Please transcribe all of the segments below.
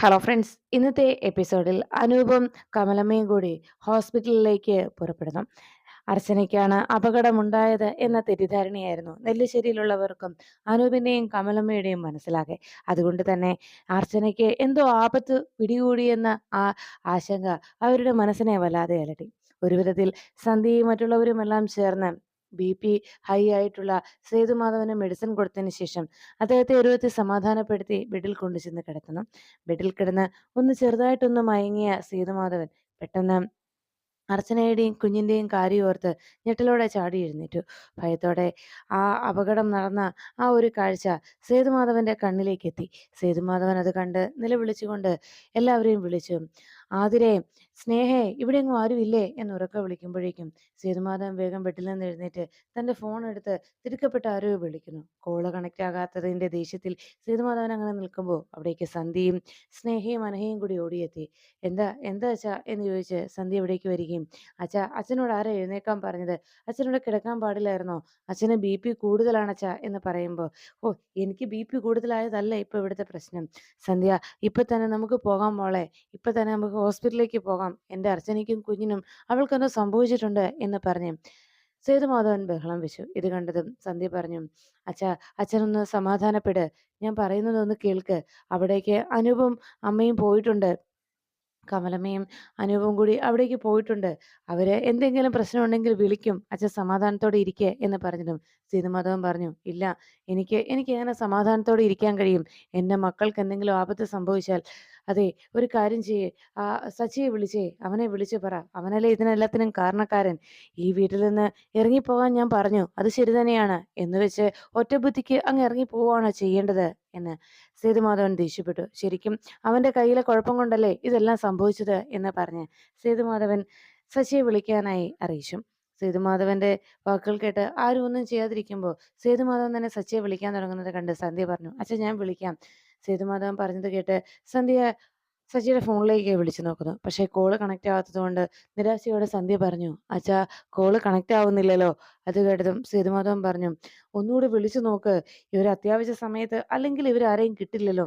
Hello friends ഇന്നത്തെ എപ്പിസോഡിൽ അനൂപും കമലമ്മയും കൂടി ഹോസ്പിറ്റലിലേക്ക് പുറപ്പെടുന്നു. അർച്ചനയ്ക്കാണ് അപകടമുണ്ടായത് എന്ന തെറ്റിദ്ധാരണയായിരുന്നു നെല്ലിശ്ശേരിയിലുള്ളവർക്കും അനൂപിന്റെയും കമലമ്മയുടെയും മനസ്സിലാകെ. അതുകൊണ്ട് തന്നെ അർച്ചനയ്ക്ക് എന്തോ ആപത്ത് പിടികൂടിയെന്ന ആ ആശങ്ക അവരുടെ മനസ്സിനെ വല്ലാതെ അലട്ടി. ഒരു വിധത്തിൽ സന്ധ്യയും മറ്റുള്ളവരുമെല്ലാം ചേർന്ന് ബി പി ഹൈ ആയിട്ടുള്ള സേതുമാധവന് മെഡിസിൻ കൊടുത്തതിന് ശേഷം അദ്ദേഹത്തെ ഒരുവത്തെ സമാധാനപ്പെടുത്തി ബെഡിൽ കൊണ്ടുചെന്ന് കിടത്തണം ബെഡിൽ കിടന്ന് ഒന്ന് ചെറുതായിട്ടൊന്ന് മയങ്ങിയ സേതുമാധവൻ പെട്ടെന്ന് അർച്ചനയുടെയും കുഞ്ഞിന്റെയും കാര്യം ഓർത്ത് ഞെട്ടലോടെ ചാടി എഴുന്നേറ്റു. ഭയത്തോടെ ആ അപകടം നടന്ന ആ ഒരു കാഴ്ച സേതുമാധവന്റെ കണ്ണിലേക്ക് എത്തി. സേതുമാധവൻ അത് കണ്ട് നിലവിളിച്ചുകൊണ്ട് എല്ലാവരെയും വിളിച്ചു. ആതിരെ സ്നേഹേ ഇവിടെ എങ്ങും ആരുമില്ലേ? എന്ന് ഉറക്കെ വിളിക്കുമ്പോഴേക്കും സേതുമാധവൻ വേഗം ബെഡിൽ നിന്ന് എഴുന്നേറ്റ് തന്റെ ഫോൺ എടുത്ത് തിടുക്കപ്പെട്ട ആരോ വിളിക്കുന്നു. കോൾ കണക്റ്റ് ആകാത്തതിന്റെ ദേഷ്യത്തിൽ സേതുമാധവൻ അങ്ങനെ നിൽക്കുമ്പോൾ അവിടേക്ക് സന്ധ്യയും സ്നേഹയും അനഹയും കൂടി ഓടിയെത്തി. എന്താ എന്താ അച്ഛാ? എന്ന് ചോദിച്ച് സന്ധ്യ ഇവിടേക്ക് വരികയും അച്ഛാ അച്ഛനോട് ആരാ എഴുന്നേക്കാൻ പറഞ്ഞത്? അച്ഛനോട് കിടക്കാൻ പാടില്ലായിരുന്നോ? അച്ഛന് ബി പി കൂടുതലാണ് അച്ഛാ എന്ന് പറയുമ്പോൾ ഓ എനിക്ക് ബി പി കൂടുതലായതല്ല ഇപ്പൊ ഇവിടുത്തെ പ്രശ്നം. സന്ധ്യ ഇപ്പൊ തന്നെ നമുക്ക് പോകാം മോളെ. ഇപ്പൊ തന്നെ നമുക്ക് ഹോസ്പിറ്റലിലേക്ക് പോകാം. എന്റെ അർച്ചനയ്ക്കും കുഞ്ഞിനും അവൾക്കൊന്ന് സംഭവിച്ചിട്ടുണ്ട് എന്ന് പറഞ്ഞു സേതുമാധവൻ ബഹളം വെച്ചു. ഇത് കണ്ടതും സന്ധ്യ പറഞ്ഞു അച്ഛ അച്ഛനൊന്ന് സമാധാനപ്പെട്. ഞാൻ പറയുന്നതൊന്ന് കേൾക്ക്. അവിടേക്ക് അനൂപും അമ്മയും പോയിട്ടുണ്ട്. കമലമ്മയും അനൂപും കൂടി അവിടേക്ക് പോയിട്ടുണ്ട്. അവർ എന്തെങ്കിലും പ്രശ്നമുണ്ടെങ്കിൽ വിളിക്കും. അച്ഛൻ സമാധാനത്തോടെ ഇരിക്കെ എന്ന് പറഞ്ഞതും സീതമാധവൻ പറഞ്ഞു ഇല്ല എനിക്ക് എനിക്ക് എങ്ങനെ സമാധാനത്തോടെ ഇരിക്കാൻ കഴിയും. എന്റെ മക്കൾക്ക് എന്തെങ്കിലും ആപത്ത് സംഭവിച്ചാൽ അതെ ഒരു കാര്യം ചെയ്യേ. ആ സച്ചിയെ വിളിച്ചേ. അവനെ വിളിച്ചു പറ. അവനല്ലേ ഇതിനെല്ലാത്തിനും കാരണക്കാരൻ. ഈ വീട്ടിൽ നിന്ന് ഇറങ്ങിപ്പോകാൻ ഞാൻ പറഞ്ഞു. അത് ശരി തന്നെയാണ്. എന്ന് വെച്ച് ഒറ്റബുദ്ധിക്ക് അങ്ങ് ഇറങ്ങി പോവാണോ ചെയ്യേണ്ടത് എന്ന് സേതുമാധവൻ ദേഷ്യപ്പെട്ടു. ശരിക്കും അവന്റെ കയ്യിലെ കുഴപ്പം കൊണ്ടല്ലേ ഇതെല്ലാം സംഭവിച്ചത് എന്ന് പറഞ്ഞ് സേതുമാധവൻ ശശിയെ വിളിക്കാനായി അറിയിച്ചു. സേതുമാധവന്റെ വാക്കുകൾ കേട്ട് ആരും ഒന്നും ചെയ്യാതിരിക്കുമ്പോൾ സേതുമാധവൻ തന്നെ സച്ചിയെ വിളിക്കാൻ തുടങ്ങുന്നത് കണ്ട് സന്ധ്യ പറഞ്ഞു അച്ഛൻ ഞാൻ വിളിക്കാം. സേതുമാധവൻ പറഞ്ഞത് കേട്ട് സന്ധ്യ സച്ചിയുടെ ഫോണിലേക്ക് വിളിച്ചു നോക്കുന്നു. പക്ഷേ കോൾ കണക്ട് ആവാത്തത് കൊണ്ട് നിരാശയോടെ സന്ധ്യ പറഞ്ഞു അച്ഛാ കോൾ കണക്ട് ആവുന്നില്ലല്ലോ. അത് കേട്ടതും സേതുമാധവൻ പറഞ്ഞു ഒന്നുകൂടി വിളിച്ചു നോക്ക്. ഇവർ അത്യാവശ്യ സമയത്ത് അല്ലെങ്കിൽ ഇവർ ആരെയും കിട്ടില്ലല്ലോ.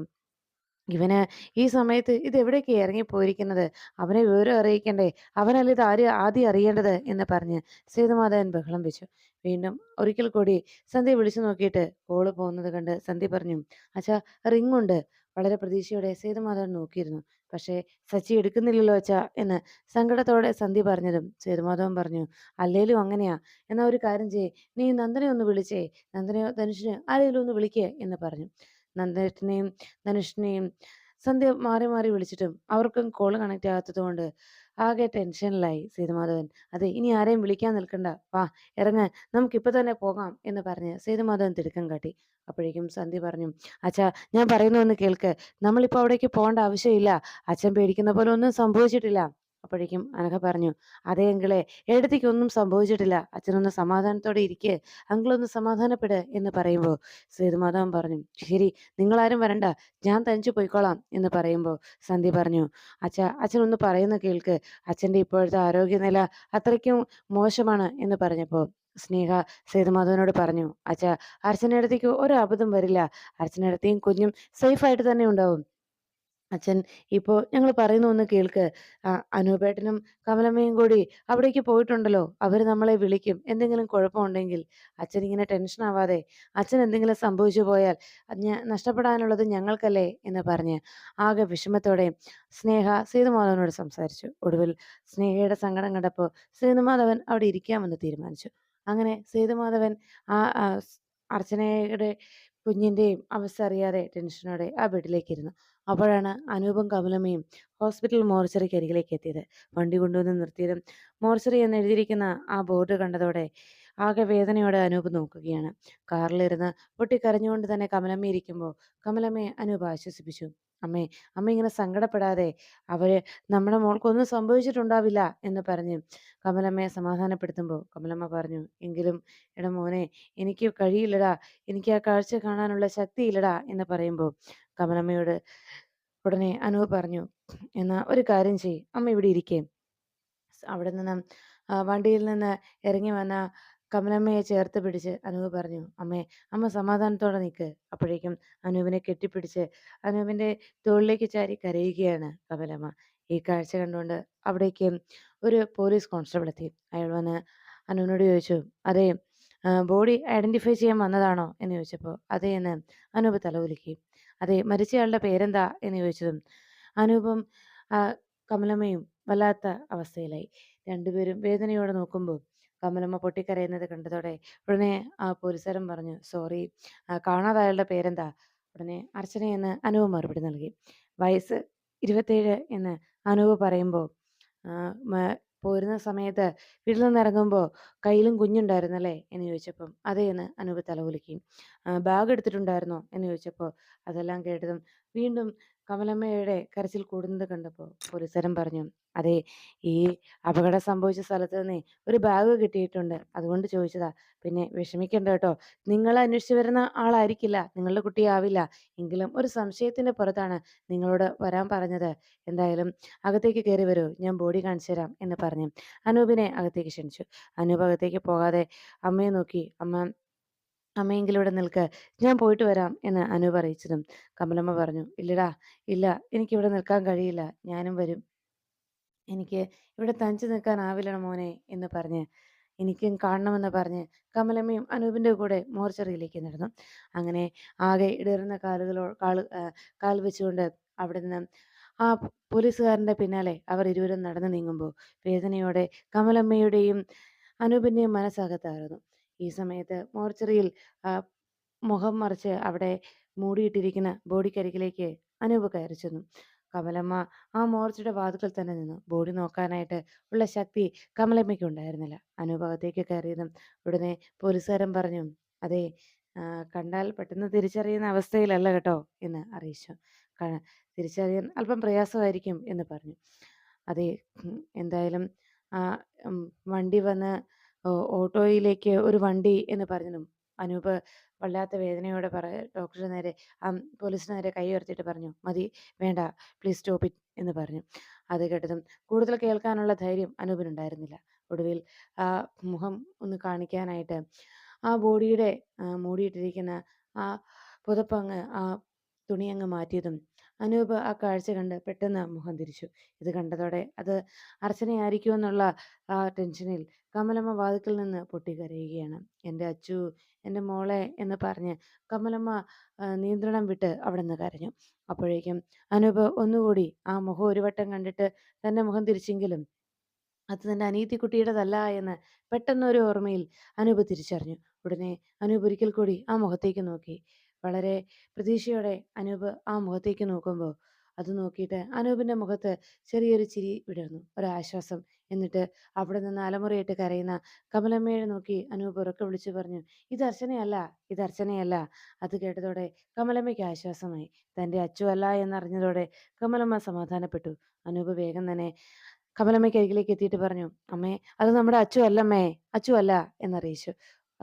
ഇവന് ഈ സമയത്ത് ഇത് എവിടേക്ക് ഇറങ്ങിപ്പോയിരിക്കുന്നത്? അവനെ വിവരം അറിയിക്കണ്ടേ? അവനല്ല ഇത് ആര് ആദ്യം അറിയേണ്ടത്? എന്ന് പറഞ്ഞ് സേതുമാധവൻ ബഹളം വെച്ചു. വീണ്ടും ഒരിക്കൽ കൂടി സന്ധ്യ വിളിച്ചു നോക്കിയിട്ട് കോൾ പോകുന്നത് കണ്ട് സന്ധ്യ പറഞ്ഞു അച്ഛാ റിംഗ് ഉണ്ട്. വളരെ പ്രതീക്ഷയോടെ സേതുമാധവൻ നോക്കിയിരുന്നു. പക്ഷേ സച്ചി എടുക്കുന്നില്ലല്ലോ അച്ഛാ എന്ന് സങ്കടത്തോടെ സന്ധ്യ പറഞ്ഞതും സേതുമാധവൻ പറഞ്ഞു അല്ലേലും അങ്ങനെയാ. എന്നാ ഒരു കാര്യം ചെയ്യേ. നീ നന്ദനെ ഒന്ന് വിളിച്ചേ. നന്ദനെയോ ധനുഷിനെ ആരെങ്കിലും ഒന്ന് വിളിക്കേ എന്ന് പറഞ്ഞു. നന്ദേട്ടനെയും ധനുഷിനെയും സന്ധ്യ മാറി മാറി വിളിച്ചിട്ടും അവർക്കും കോൾ കണക്ട് ആകാത്തത് കൊണ്ട് ആകെ ടെൻഷനിലായി സേതുമാധവൻ. അതെ ഇനി ആരെയും വിളിക്കാൻ നിൽക്കണ്ട. വാ ഇറങ്ങ്. നമുക്കിപ്പൊ തന്നെ പോകാം എന്ന് പറഞ്ഞ് സേതുമാധവൻ തിടുക്കം കാട്ടി. അപ്പോഴേക്കും സന്ധ്യ പറഞ്ഞു അച്ഛാ ഞാൻ പറയുന്നു ഒന്ന് കേൾക്ക്. നമ്മളിപ്പോ അവിടേക്ക് പോകേണ്ട ആവശ്യമില്ല. അച്ഛൻ പേടിക്കുന്ന പോലെ ഒന്നും സംഭവിച്ചിട്ടില്ല. അപ്പോഴേക്കും അനഘ പറഞ്ഞു അതേ അങ്കിളെ ഒന്നും സംഭവിച്ചിട്ടില്ല. അച്ഛനൊന്ന് സമാധാനത്തോടെ ഇരിക്കെ. അങ്കിളൊന്ന് സമാധാനപ്പെട് എന്ന് പറയുമ്പോൾ സേതുമാധവൻ പറഞ്ഞു ശരി നിങ്ങളാരും വരണ്ട. ഞാൻ തനിച്ചു പോയിക്കോളാം എന്ന് പറയുമ്പോൾ സന്ധ്യ പറഞ്ഞു അച്ഛ അച്ഛനൊന്ന് പറയുന്ന കേൾക്ക്. അച്ഛന്റെ ഇപ്പോഴത്തെ ആരോഗ്യനില അത്രയ്ക്കും മോശമാണ് എന്ന് പറഞ്ഞപ്പോൾ സ്നേഹ സേതുമാധവനോട് പറഞ്ഞു അച്ഛ അർച്ചനയിടത്തേക്ക് ഒരു അബദ്ധം വരില്ല. അർച്ചനയിടത്തെയും കുഞ്ഞും സേഫായിട്ട് തന്നെ ഉണ്ടാവും. അച്ഛൻ ഇപ്പോൾ ഞങ്ങൾ പറയുന്ന ഒന്ന് കേൾക്ക്. അനൂപേട്ടനും കമലമ്മയും കൂടി അവിടേക്ക് പോയിട്ടുണ്ടല്ലോ. അവർ നമ്മളെ വിളിക്കും. എന്തെങ്കിലും കുഴപ്പമുണ്ടെങ്കിൽ അച്ഛൻ ഇങ്ങനെ ടെൻഷൻ ആവാതെ അച്ഛൻ എന്തെങ്കിലും സംഭവിച്ചു പോയാൽ നഷ്ടപ്പെടാനുള്ളത് ഞങ്ങൾക്കല്ലേ എന്ന് പറഞ്ഞ് ആകെ വിഷമത്തോടെ സ്നേഹ സേതുമാധവനോട് സംസാരിച്ചു. ഒടുവിൽ സ്നേഹയുടെ സങ്കടം കണ്ടപ്പോൾ സേതുമാധവൻ അവിടെ ഇരിക്കാമെന്ന് തീരുമാനിച്ചു. അങ്ങനെ സേതുമാധവൻ ആ അർച്ചനയുടെ കുഞ്ഞിന്റെയും അവസ്ഥ അറിയാതെ ടെൻഷനോടെ ആ ബെഡിലേക്ക് ഇരുന്നു അപ്പോഴാണ് അനൂപും കമലമ്മയും ഹോസ്പിറ്റൽ മോർച്ചറിക്ക് അരികിലേക്ക് എത്തിയത് വണ്ടി കൊണ്ടുവന്ന് നിർത്തിയതും മോർച്ചറി എന്ന് എഴുതിയിരിക്കുന്ന ആ ബോർഡ് കണ്ടതോടെ ആകെ വേദനയോടെ അനൂപ് നോക്കുകയാണ്. കാറിലിരുന്ന് പൊട്ടിക്കരഞ്ഞുകൊണ്ട് തന്നെ കമലമ്മ ഇരിക്കുമ്പോൾ കമലമ്മയെ അനൂപ് ആശ്വസിപ്പിച്ചു. അമ്മേ അമ്മ ഇങ്ങനെ സങ്കടപ്പെടാതെ അവർ നമ്മുടെ മോൾക്കൊന്നും സംഭവിച്ചിട്ടുണ്ടാവില്ല എന്ന് പറഞ്ഞ് കമലമ്മയെ സമാധാനപ്പെടുത്തുമ്പോൾ കമലമ്മ പറഞ്ഞു എങ്കിലും എടാ മോനെ എനിക്ക് കഴിയില്ലടാ. എനിക്ക് ആ കാഴ്ച കാണാനുള്ള ശക്തിയില്ലടാ എന്ന് പറയുമ്പോൾ കമലമ്മയോട് ഉടനെ അനൂപ് പറഞ്ഞു എന്നാ ഒരു കാര്യം ചെയ് അമ്മ ഇവിടെ ഇരിക്കേ. അവിടെ നിന്ന് വണ്ടിയിൽ നിന്ന് ഇറങ്ങി വന്ന കമലമ്മയെ ചേർത്ത് പിടിച്ച് അനൂപ് പറഞ്ഞു അമ്മേ അമ്മ സമാധാനത്തോടെ നിൽക്ക് അപ്പോഴേക്കും അനൂപിനെ കെട്ടിപ്പിടിച്ച് അനൂപിന്റെ തോളിലേക്ക് ചാരി കരയുകയാണ് കമലമ്മ. ഈ കാഴ്ച കണ്ടുകൊണ്ട് അവിടേക്ക് ഒരു പോലീസ് കോൺസ്റ്റബിൾ എത്തി. അയാൾ വന്ന് അനൂപിനോട് ചോദിച്ചു അതെ ബോഡി ഐഡന്റിഫൈ ചെയ്യാൻ വന്നതാണോ? എന്ന് ചോദിച്ചപ്പോൾ അതെ എന്ന് അനൂപ് തലകുലുക്കി. അതെ മരിച്ചയാളുടെ പേരെന്താ? എന്ന് ചോദിച്ചതും അനൂപും കമലമ്മയും വല്ലാത്ത അവസ്ഥയിലായി. രണ്ടുപേരും വേദനയോടെ നോക്കുമ്പോൾ കമലമ്മ പൊട്ടിക്കരയുന്നത് കണ്ടതോടെ ഉടനെ ആ പോലീസുകാരൻ പറഞ്ഞു സോറി കാണാതായാളുടെ പേരെന്താ? ഉടനെ അർച്ചന എന്ന് അനുവ് മറുപടി നൽകി. വയസ്സ് ഇരുപത്തേഴ് എന്ന് അനുവ് പറയുമ്പോൾ പോരുന്ന സമയത്ത് വീട്ടിൽ നിന്ന് ഇറങ്ങുമ്പോൾ കയ്യിലും കുഞ്ഞുണ്ടായിരുന്നല്ലേ എന്ന് ചോദിച്ചപ്പം അതേ എന്ന് അനൂപ് തലകുലുക്കി. ബാഗ് എടുത്തിട്ടുണ്ടായിരുന്നോ? എന്ന് ചോദിച്ചപ്പോൾ അതെല്ലാം കേട്ടതും വീണ്ടും കമലമ്മയുടെ കരച്ചിൽ കൂടുന്നത് കണ്ടപ്പോൾ പോലീസുകാരൻ പറഞ്ഞു അതെ ഈ അപകടം സംഭവിച്ച സ്ഥലത്ത് നിന്ന് ഒരു ബാഗ് കിട്ടിയിട്ടുണ്ട്. അതുകൊണ്ട് ചോദിച്ചതാ. പിന്നെ വിഷമിക്കണ്ട കേട്ടോ. നിങ്ങൾ അന്വേഷിച്ചു വരുന്ന ആളായിരിക്കില്ല. നിങ്ങളുടെ കുട്ടിയാവില്ല എങ്കിലും ഒരു സംശയത്തിന്റെ പുറത്താണ് നിങ്ങളോട് വരാൻ പറഞ്ഞത്. എന്തായാലും അകത്തേക്ക് കയറി വരൂ. ഞാൻ ബോഡി കാണിച്ചു തരാം എന്ന് പറഞ്ഞു. അനൂപിനെ അകത്തേക്ക് ക്ഷണിച്ചു. അനൂപ് അകത്തേക്ക് പോകാതെ അമ്മയെ നോക്കി. അമ്മ അമ്മയെങ്കിലും നിൽക്ക് ഞാൻ പോയിട്ട് വരാം എന്ന് അനു പറയിച്ചതും. കമലമ്മ പറഞ്ഞു ഇല്ലടാ ഇല്ല എനിക്കിവിടെ നിൽക്കാൻ കഴിയില്ല ഞാനും വരും. എനിക്ക് ഇവിടെ തനിച്ച് നിൽക്കാനാവില്ല മോനെ എന്ന് പറഞ്ഞ് എനിക്കും കാണണമെന്ന് പറഞ്ഞ് കമലമ്മയും അനൂപിന്റെ കൂടെ മോർച്ചറിയിലേക്ക് നടന്നു. അങ്ങനെ ആകെ ഇടറുന്ന കാലുകളോ കാൽ കാൽ വെച്ചുകൊണ്ട് അവിടെ നിന്ന് ആ പോലീസുകാരന്റെ പിന്നാലെ അവർ ഇരുവരും നടന്നു നീങ്ങുമ്പോൾ വേദനയോടെ കമലമ്മയുടെയും അനൂപിന്റെയും മനസ്സകത്തായിരുന്നു ഈ സമയത്ത് മോർച്ചറിയിൽ മുഖം മറച്ച് അവിടെ മൂടിയിട്ടിരിക്കുന്ന ബോഡിക്കരികിലേക്ക് അനൂപ് കയറി ചെന്നു. കമലമ്മ ആ മോർച്ചയുടെ വാതുക്കൽ തന്നെ നിന്നു. ബോഡി നോക്കാനായിട്ട് ഉള്ള ശക്തി കമലമ്മയ്ക്ക് ഉണ്ടായിരുന്നില്ല. അനൂപ് അകത്തേക്ക് കയറിയതും ഉടനെ പോലീസുകാരൻ പറഞ്ഞു അതെ കണ്ടാൽ പെട്ടെന്ന് തിരിച്ചറിയുന്ന അവസ്ഥയിലല്ല കേട്ടോ എന്ന് അറിയിച്ചു. തിരിച്ചറിയാൻ അല്പം പ്രയാസമായിരിക്കും എന്ന് പറഞ്ഞു. അതെ എന്തായാലും ആ വണ്ടി വന്ന് ഓട്ടോയിലേക്ക് ഒരു വണ്ടി എന്ന് പറഞ്ഞതും അനൂപ് വല്ലാത്ത വേദനയോടെ പറ ഡോക്ടറുടെ നേരെ പോലീസിന് നേരെ കൈ ഉയർത്തിയിട്ട് പറഞ്ഞു മതി വേണ്ട പ്ലീസ് സ്റ്റോപ്പ് ഇറ്റ് എന്ന് പറഞ്ഞു. അത് കേട്ടതും കൂടുതൽ കേൾക്കാനുള്ള ധൈര്യം അനൂപിനുണ്ടായിരുന്നില്ല. ഒടുവിൽ ആ മുഖം ഒന്ന് കാണിക്കാനായിട്ട് ആ ബോഡിയുടെ മൂടിയിട്ടിരിക്കുന്ന ആ പുതപ്പങ്ങ് ആ തുണി അങ്ങ് മാറ്റിയതും അനൂപ് ആ കാഴ്ച കണ്ട് പെട്ടെന്ന് മുഖം തിരിച്ചു. ഇത് കണ്ടതോടെ അത് അർച്ചനയായിരിക്കുമെന്നുള്ള ആ ടെൻഷനിൽ കമലമ്മ വാതിക്കൽ നിന്ന് പൊട്ടിക്കരയുകയാണ്. എന്റെ അച്ചു എന്റെ മോളെ എന്ന് പറഞ്ഞ് കമലമ്മ നിയന്ത്രണം വിട്ട് അവിടെ നിന്ന് കരഞ്ഞു. അപ്പോഴേക്കും അനൂപ് ഒന്നുകൂടി ആ മുഖം ഒരു വട്ടം കണ്ടിട്ട് തന്റെ മുഖം തിരിച്ചെങ്കിലും അത് തന്റെ അനീതിക്കുട്ടിയുടേതല്ല എന്ന് പെട്ടെന്നൊരു ഓർമ്മയിൽ അനൂപ് തിരിച്ചറിഞ്ഞു. ഉടനെ അനൂപ് ഒരിക്കൽ കൂടി ആ മുഖത്തേക്ക് നോക്കി. വളരെ പ്രതീക്ഷയോടെ അനൂപ് ആ മുഖത്തേക്ക് നോക്കുമ്പോൾ അത് നോക്കിയിട്ട് അനൂപിന്റെ മുഖത്ത് ചെറിയൊരു ചിരി വിടർന്നു. ഒരാശ്വാസം എന്നിട്ട് അവിടെ നിന്ന് അലമുറയിട്ട് കരയുന്ന കമലമ്മയെ നോക്കി അനൂപ് ഉറക്കെ വിളിച്ചു പറഞ്ഞു ഇത് അർച്ചനയല്ല ഇത് അർച്ചനയല്ല. അത് കേട്ടതോടെ കമലമ്മയ്ക്ക് ആശ്വാസമായി. തന്റെ അച്ചു അല്ല എന്നറിഞ്ഞതോടെ കമലമ്മ സമാധാനപ്പെട്ടു. അനൂപ് വേഗം തന്നെ കമലമ്മയ്ക്ക് അരികിലേക്ക് എത്തിയിട്ട് പറഞ്ഞു അമ്മേ അത് നമ്മുടെ അച്ചു അല്ലമ്മേ അച്ചു അല്ല എന്നറിയിച്ചു.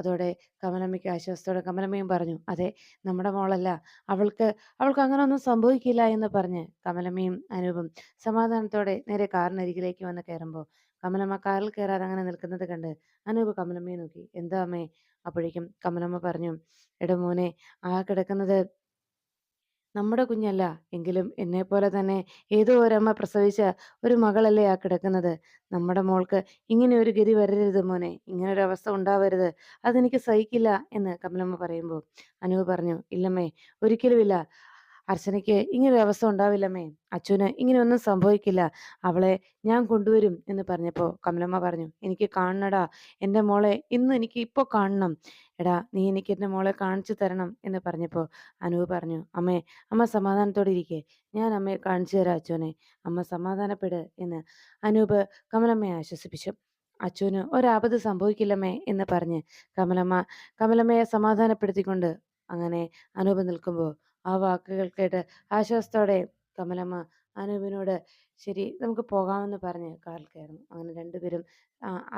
അതോടെ കമലമ്മയ്ക്ക് ആശ്വാസത്തോടെ കമലമ്മയും പറഞ്ഞു അതെ നമ്മുടെ മോളല്ല അവൾക്ക് അവൾക്ക് അങ്ങനെ ഒന്നും സംഭവിക്കില്ല എന്ന് പറഞ്ഞ് കമലമ്മയും അനൂപും സമാധാനത്തോടെ നേരെ കാറിനരികിലേക്ക് വന്ന് കയറുമ്പോൾ കമലമ്മ കാറിൽ കയറാതെ അങ്ങനെ നിൽക്കുന്നത് കണ്ട് അനൂപ് കമലമ്മയെ നോക്കി എന്താ അമ്മേ? അപ്പോഴേക്കും കമലമ്മ പറഞ്ഞു എടമോനെ ആ കിടക്കുന്നത് നമ്മുടെ കുഞ്ഞല്ല എങ്കിലും എന്നെപ്പോലെ തന്നെ ഏതോ ഒരമ്മ പ്രസവിച്ച ഒരു മകളല്ലേ ആ കിടക്കുന്നത്. നമ്മുടെ മോൾക്ക് ഇങ്ങനെ ഒരു ഗതി വരരുത് മോനെ ഇങ്ങനെ ഒരു അവസ്ഥ ഉണ്ടാവരുത് അതെനിക്ക് സഹിക്കില്ല എന്ന് കമലമ്മ പറയുമ്പോൾ അനുവ് പറഞ്ഞു ഇല്ലമ്മേ ഒരിക്കലുമില്ല. അർച്ചനയ്ക്ക് ഇങ്ങനെ ഒരു അവസ്ഥ ഉണ്ടാവില്ലമ്മേ. അച്ഛന് ഇങ്ങനെയൊന്നും സംഭവിക്കില്ല. അവളെ ഞാൻ കൊണ്ടുവരും എന്ന് പറഞ്ഞപ്പോൾ കമലമ്മ പറഞ്ഞു എനിക്ക് കാണണടാ. എന്റെ മോളെ ഇന്ന് എനിക്ക് ഇപ്പോൾ കാണണം. എടാ നീ എനിക്ക് എന്റെ മോളെ കാണിച്ചു തരണം എന്ന് പറഞ്ഞപ്പോൾ അനുവ് പറഞ്ഞു അമ്മേ അമ്മ സമാധാനത്തോടെ ഇരിക്കെ. ഞാൻ അമ്മയെ കാണിച്ചു തരാം അച്ഛനെ. അമ്മ സമാധാനപ്പെട് എന്ന് അനൂപ് കമലമ്മയെ ആശ്വസിപ്പിച്ചു. അച്ഛന് ഒരാപത് സംഭവിക്കില്ലമ്മേ എന്ന് പറഞ്ഞ് കമലമ്മ കമലമ്മയെ സമാധാനപ്പെടുത്തിക്കൊണ്ട് അങ്ങനെ അനൂപ് നിൽക്കുമ്പോൾ ആ വാക്കുകൾ കേട്ട് ആശ്വാസത്തോടെ കമലമ്മ അനൂപിനോട് ശരി നമുക്ക് പോകാമെന്ന് പറഞ്ഞ് കാറിൽ കയറുന്നു. അങ്ങനെ രണ്ടുപേരും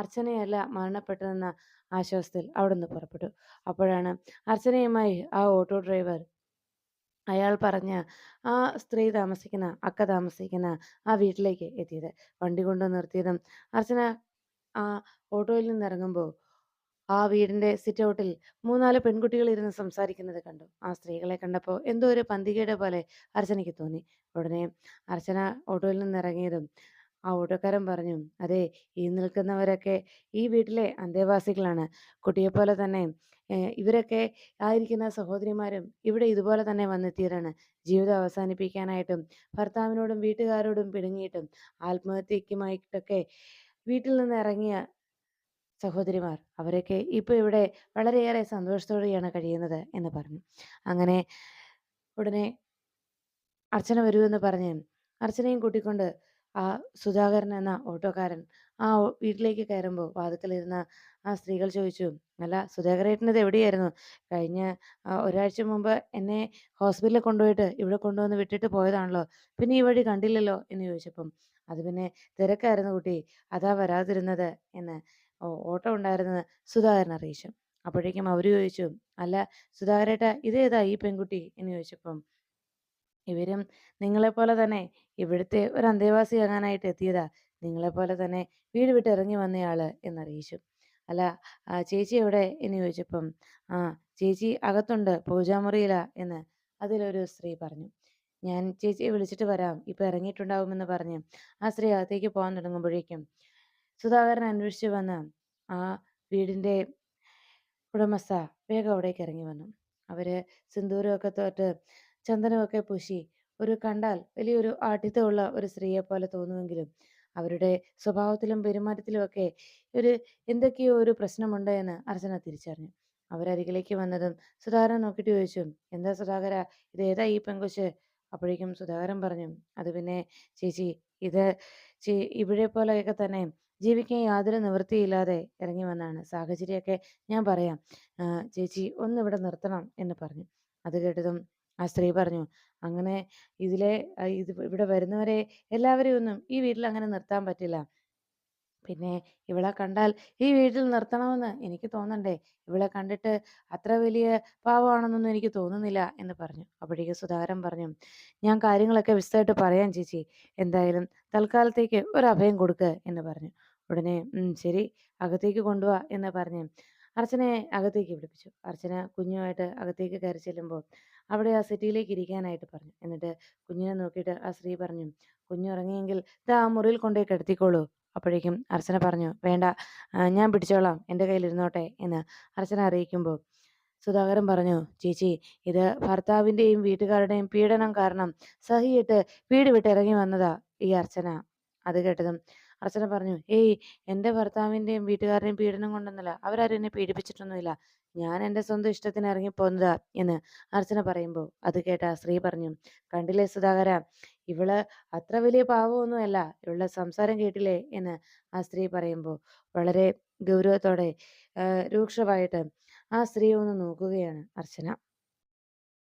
അർച്ചനയല്ല മരണപ്പെട്ടതെന്ന ആശ്വാസത്തിൽ അവിടെ നിന്ന് പുറപ്പെട്ടു. അപ്പോഴാണ് അർച്ചനയുമായി ആ ഓട്ടോ ഡ്രൈവർ അയാൾ പറഞ്ഞ ആ സ്ത്രീ താമസിക്കുന്ന അക്ക താമസിക്കുന്ന ആ വീട്ടിലേക്ക് എത്തിയത്. വണ്ടി കൊണ്ടു നിർത്തിയതും അർച്ചന ആ ഓട്ടോയിൽ നിന്ന് ഇറങ്ങുമ്പോൾ ആ വീടിന്റെ സിറ്റ് ഔട്ടിൽ മൂന്നാൽ പെൺകുട്ടികൾ ഇരുന്ന് സംസാരിക്കുന്നത് കണ്ടു. ആ സ്ത്രീകളെ കണ്ടപ്പോൾ എന്തോ ഒരു പന്തികയുടെ പോലെ അർച്ചനയ്ക്ക് തോന്നി. ഉടനെ അർച്ചന ഓട്ടോയിൽ നിന്ന് ഇറങ്ങിയതും ആ ഓട്ടോക്കാരൻ പറഞ്ഞു, "അതെ, ഈ നിൽക്കുന്നവരൊക്കെ ഈ വീട്ടിലെ അന്തേവാസികളാണ്. കുട്ടിയെപ്പോലെ തന്നെ ഇവരൊക്കെ ആയിരിക്കുന്ന സഹോദരിമാരും ഇവിടെ ഇതുപോലെ തന്നെ വന്നെത്തിയവരാണ്. ജീവിതം അവസാനിപ്പിക്കാനായിട്ടും ഭർത്താവിനോടും വീട്ടുകാരോടും പിടുങ്ങിയിട്ടും ആത്മഹത്യക്കുമായിട്ടൊക്കെ വീട്ടിൽ നിന്ന് ഇറങ്ങിയ സഹോദരിമാർ. അവരൊക്കെ ഇപ്പൊ ഇവിടെ വളരെയേറെ സന്തോഷത്തോടെയാണ് കഴിയുന്നത്" എന്ന് പറഞ്ഞു. അങ്ങനെ ഉടനെ അർച്ചന വരൂ എന്ന് പറഞ്ഞ് അർച്ചനയും കൂട്ടിക്കൊണ്ട് ആ സുധാകരൻ എന്ന ഓട്ടോക്കാരൻ ആ വീട്ടിലേക്ക് കയറുമ്പോൾ വാതുക്കലിരുന്ന ആ സ്ത്രീകൾ ചോദിച്ചു, "അല്ല സുധാകരേട്ടനത് എവിടെയായിരുന്നു? കഴിഞ്ഞ ഒരാഴ്ച മുമ്പ് എന്നെ ഹോസ്പിറ്റലിൽ കൊണ്ടുപോയിട്ട് ഇവിടെ കൊണ്ടുവന്ന് വിട്ടിട്ട് പോയതാണല്ലോ. പിന്നെ ഈ വഴി കണ്ടില്ലല്ലോ" എന്ന് ചോദിച്ചപ്പം, "അത് പിന്നെ തിരക്കായിരുന്നു കുട്ടി. അതാ വരാതിരുന്നത്" എന്ന് ഓ ഓട്ടോ ഉണ്ടായിരുന്നത് സുധാകരൻ അറിയിച്ചു. അപ്പോഴേക്കും അവർ ചോദിച്ചു, "അല്ല സുധാകരേട്ടാ ഇതേതാ ഈ പെൺകുട്ടി?" എന്ന് ചോദിച്ചപ്പം ഇവരും നിങ്ങളെപ്പോലെ തന്നെ ഇവിടുത്തെ ഒരു അന്തേവാസിയാകാനായിട്ട് എത്തിയതാ. നിങ്ങളെപ്പോലെ തന്നെ വീട് വിട്ട് ഇറങ്ങി വന്നയാൾ എന്നറിയിച്ചു. അല്ല ചേച്ചി എവിടെ? എന്ന് ചോദിച്ചപ്പം, ആ ചേച്ചി അകത്തുണ്ട് പൂജാമുറിയിലാ എന്ന് അതിലൊരു സ്ത്രീ പറഞ്ഞു. ഞാൻ ചേച്ചിയെ വിളിച്ചിട്ട് വരാം. ഇപ്പൊ ഇറങ്ങിയിട്ടുണ്ടാവുമെന്ന് പറഞ്ഞ് ആ സ്ത്രീ അകത്തേക്ക് പോകാൻ തുടങ്ങുമ്പോഴേക്കും സുധാകരൻ അന്വേഷിച്ചു വന്ന ആ വീടിന്റെ ഉടമസ്ഥ വേഗം അവിടേക്ക് ഇറങ്ങി വന്നു. അവർ സിന്ദൂരമൊക്കെ തൊട്ട് ചന്ദനമൊക്കെ പൂശി ഒരു കണ്ടാൽ വലിയൊരു ആഠ്യത്വമുള്ള ഒരു സ്ത്രീയെ പോലെ തോന്നുമെങ്കിലും അവരുടെ സ്വഭാവത്തിലും പെരുമാറ്റത്തിലും ഒക്കെ ഒരു എന്തൊക്കെയോ ഒരു പ്രശ്നമുണ്ട് എന്ന് അർച്ചന തിരിച്ചറിഞ്ഞു. അവരരികിലേക്ക് വന്നതും സുധാകരൻ നോക്കിയിട്ട് ചോദിച്ചു, "എന്താ സുധാകര ഇത് ഏതാ ഈ പെങ്കൊച്ച്?" അപ്പോഴേക്കും സുധാകരൻ പറഞ്ഞു, "അത് പിന്നെ ചേച്ചി ഇത് ഇവിടെ പോലെയൊക്കെ തന്നെ ജീവിക്കാൻ യാതൊരു നിവൃത്തിയില്ലാതെ ഇറങ്ങി വന്നതാണ്. സാഹചര്യമൊക്കെ ഞാൻ പറയാം. ചേച്ചി ഒന്ന് ഇവിടെ നിർത്തണം" എന്ന് പറഞ്ഞു. അത് കേട്ടതും ആ സ്ത്രീ പറഞ്ഞു, "അങ്ങനെ ഇതിലെ ഇത് ഇവിടെ വരുന്നവരെ എല്ലാവരെയും ഒന്നും ഈ വീട്ടിൽ അങ്ങനെ നിർത്താൻ പറ്റില്ല. പിന്നെ ഇവളെ കണ്ടാൽ ഈ വീട്ടിൽ നിർത്തണമെന്ന് എനിക്ക് തോന്നണ്ടേ? ഇവളെ കണ്ടിട്ട് അത്ര വലിയ പാവമാണെന്നൊന്നും എനിക്ക് തോന്നുന്നില്ല" എന്ന് പറഞ്ഞു. അപ്പോഴേക്ക് സുധാകരൻ പറഞ്ഞു, "ഞാൻ കാര്യങ്ങളൊക്കെ വിശദമായിട്ട് പറയാം ചേച്ചി. എന്തായാലും തൽക്കാലത്തേക്ക് ഒരു അഭയം കൊടുക്ക്" എന്ന് പറഞ്ഞു. ഉടനെ "ഉം ശരി, അകത്തേക്ക് കൊണ്ടുവാ" എന്ന് പറഞ്ഞ് അർച്ചനയെ അകത്തേക്ക് വിളിപ്പിച്ചു. അർച്ചന കുഞ്ഞുമായിട്ട് അകത്തേക്ക് കയറി ചെല്ലുമ്പോൾ അവിടെ ആ സെറ്റിയിലേക്ക് ഇരിക്കാനായിട്ട് പറഞ്ഞു. എന്നിട്ട് കുഞ്ഞിനെ നോക്കിയിട്ട് ആ സ്ത്രീ പറഞ്ഞു, "കുഞ്ഞുറങ്ങിയെങ്കിൽ ഇത് ആ മുറിയിൽ കൊണ്ടുപോയി കിടത്തിക്കോളൂ." അപ്പോഴേക്കും അർച്ചന പറഞ്ഞു, "വേണ്ട, ഞാൻ പിടിച്ചോളാം. എന്റെ കയ്യിൽ ഇരുന്നോട്ടെ" എന്ന് അർച്ചന അറിയിക്കുമ്പോൾ സുധാകരൻ പറഞ്ഞു, "ചേച്ചി ഇത് ഭർത്താവിന്റെയും വീട്ടുകാരുടെയും പീഡനം കാരണം സഹിയിട്ട് വീട് വിട്ടിറങ്ങി വന്നതാ ഈ അർച്ചന." അത് കേട്ടതും അർച്ചന പറഞ്ഞു, "ഏയ് എന്റെ ഭർത്താവിന്റെയും വീട്ടുകാരുടെയും പീഡനം കൊണ്ടൊന്നുമല്ല. അവരാരും എന്നെ പീഡിപ്പിച്ചിട്ടൊന്നുമില്ല. ഞാൻ എന്റെ സ്വന്തം ഇഷ്ടത്തിന് ഇറങ്ങിപ്പോന്നതാ" എന്ന് അർച്ചന പറയുമ്പോൾ അത് കേട്ട സ്ത്രീ പറഞ്ഞു, "കണ്ടില്ലേ സുധാകര ഇവൾ അത്ര വലിയ പാവമൊന്നുമല്ല. ഇവളുടെ സംസാരം കേട്ടില്ലേ" എന്ന് ആ സ്ത്രീ പറയുമ്പോൾ വളരെ ഗൗരവത്തോടെ രൂക്ഷമായിട്ട് ആ സ്ത്രീയെ ഒന്ന് നോക്കുകയാണ് അർച്ചന.